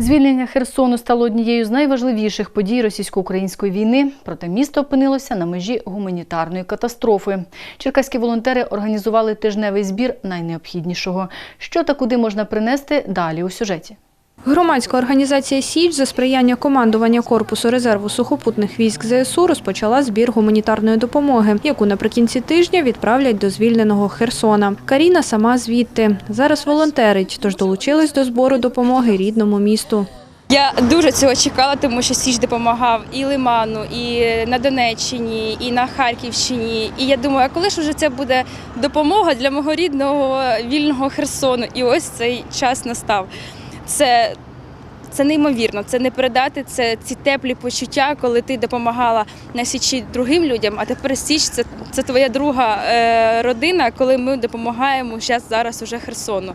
Звільнення Херсону стало однією з найважливіших подій російсько-української війни. Проте місто опинилося на межі гуманітарної катастрофи. Черкаські волонтери організували тижневий збір найнеобхіднішого. Що та куди можна принести далі у сюжеті. Громадська організація Січ за сприяння командування корпусу резерву сухопутних військ ЗСУ розпочала збір гуманітарної допомоги, яку наприкінці тижня відправлять до звільненого Херсона. Каріна сама звідти зараз волонтерить, тож долучилась до збору допомоги рідному місту. Я дуже цього чекала, тому що Січ допомагав і Лиману, і на Донеччині, і на Харківщині. І я думаю, а коли ж вже це буде допомога для мого рідного вільного Херсону? І ось цей час настав. Це, це неймовірно, це не передати, це ці теплі почуття, коли ти допомагала на Січі другим людям, а тепер Січ це, це твоя друга е, родина, коли ми допомагаємо зараз, зараз уже Херсону.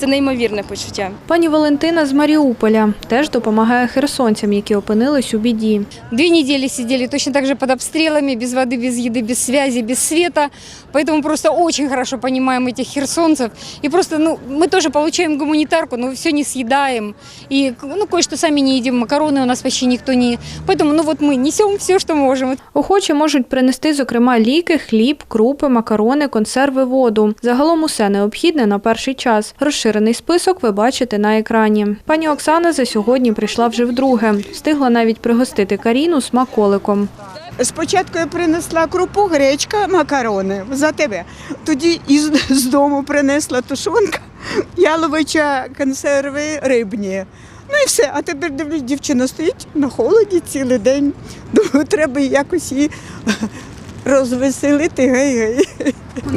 Це неймовірне почуття. Пані Валентина з Маріуполя теж допомагає херсонцям, які опинились у біді. Две недели сидели точно так же под обстрелами, без воды, без еды, без связи, без света. Поэтому просто очень хорошо понимаем этих херсонцев. И просто, ну, мы тоже получаем гуманитарку, но все не съедаем. И, ну, кое-что сами не едим, макароны у нас почти никто не... Поэтому, ну, вот мы несем все, что можем. Охочі можуть принести, зокрема, ліки, хліб, крупи, макарони, консерви, воду. Загалом усе необхідне на перший час. Розширений список ви бачите на екрані. Пані Оксана за сьогодні прийшла вже вдруге. Встигла навіть пригостити Каріну смаколиком. Спочатку я принесла крупу, гречка, макарони за тебе. Тоді із з дому принесла тушонка, яловича, консерви, рибні. Ну і все. А тепер дивлюсь, дівчина стоїть на холоді цілий день. Думаю, треба якось її розвеселити. Гей-гей.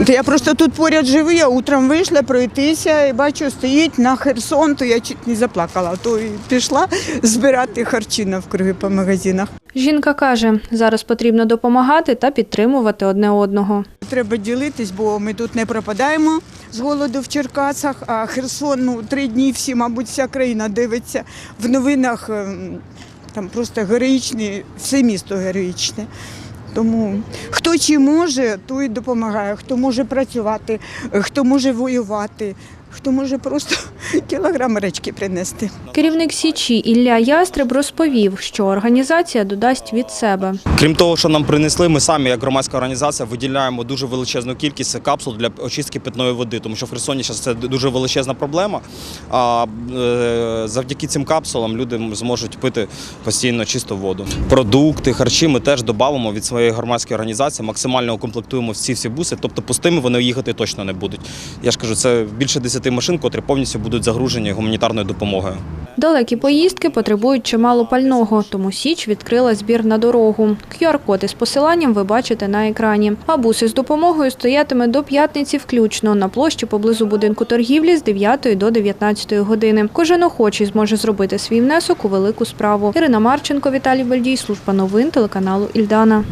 Я просто тут поряд живу, я утром вийшла пройтися і бачу, стоїть на Херсон, то я чуть не заплакала, то і пішла збирати харчі навкруги по магазинах. Жінка каже, зараз потрібно допомагати та підтримувати одне одного. Треба ділитись, бо ми тут не пропадаємо з голоду в Черкасах, а Херсон ну, три дні всі, мабуть, вся країна дивиться. В новинах ем, там просто героїчні, все місто героїчне. Тому хто чи може, той допомагає, хто може працювати, хто може воювати, хто може просто кілограм речки принести. Керівник Січі Ілля Ястреб розповів, що організація додасть від себе. Крім того, що нам принесли, ми самі, як громадська організація, виділяємо дуже величезну кількість капсул для очистки питної води, тому що в Херсоні зараз це дуже величезна проблема. А е, завдяки цим капсулам люди зможуть пити постійно чисту воду. Продукти, харчі ми теж додамо від своєї громадської організації, максимально укомплектуємо всі всі буси, тобто пустими вони їхати точно не будуть. Я ж кажу, це більше 10 машин, котрі повністю будуть загружені гуманітарною допомогою. Далекі поїздки потребують чимало пального, тому Січ відкрила збір на дорогу. QR-код із посиланням ви бачите на екрані. А буси з допомогою стоятиме до п'ятниці включно на площі поблизу будинку торгівлі з 9 до 19 години. Кожен охочий зможе зробити свій внесок у велику справу. Ірина Марченко, Віталій Бальдій, служба новин телеканалу Ільдана.